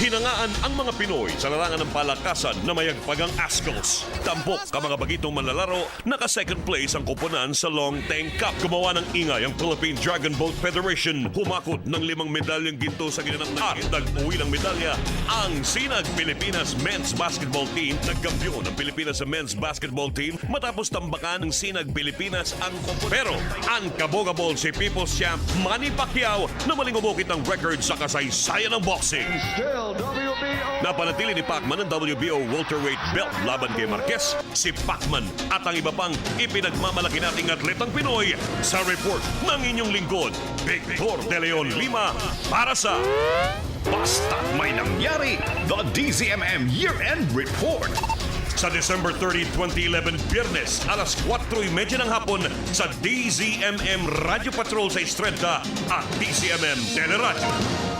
Hinangaan ang mga Pinoy sa larangan ng palakasan na mayagpagang Ascos. Tampok ka mga bagitong manlalaro, naka second place ang kupunan sa Long Tank Cup. Gumawa ng ingay ang Philippine Dragon Boat Federation. Humakot ng limang medalyang ginto sa ginanap na at nag-uwi ng medalya ang Sinag Pilipinas Men's Basketball Team. Nagkampiyon ang Pilipinas sa Men's Basketball Team matapos tambakan ng Sinag Pilipinas ang kupunan. Pero ang kabogabol si People's Champ Manny Pacquiao na malingubukit ng record sa kasaysayan ng boxing. Still. Napanatili ni Pacman ang WBO welterweight belt laban kay Marquez, si Pacman at ang iba pang ipinagmamalaki nating atletang Pinoy sa report ng inyong lingkod, Victor De Leon Lima para sa Basta may nangyari, the DZMM Year-End Report. sa December 30, 2011, Biyernes, alas 4.30 ng hapon sa DZMM Radio Patrol sa Estrella at DZMM Teleradyo.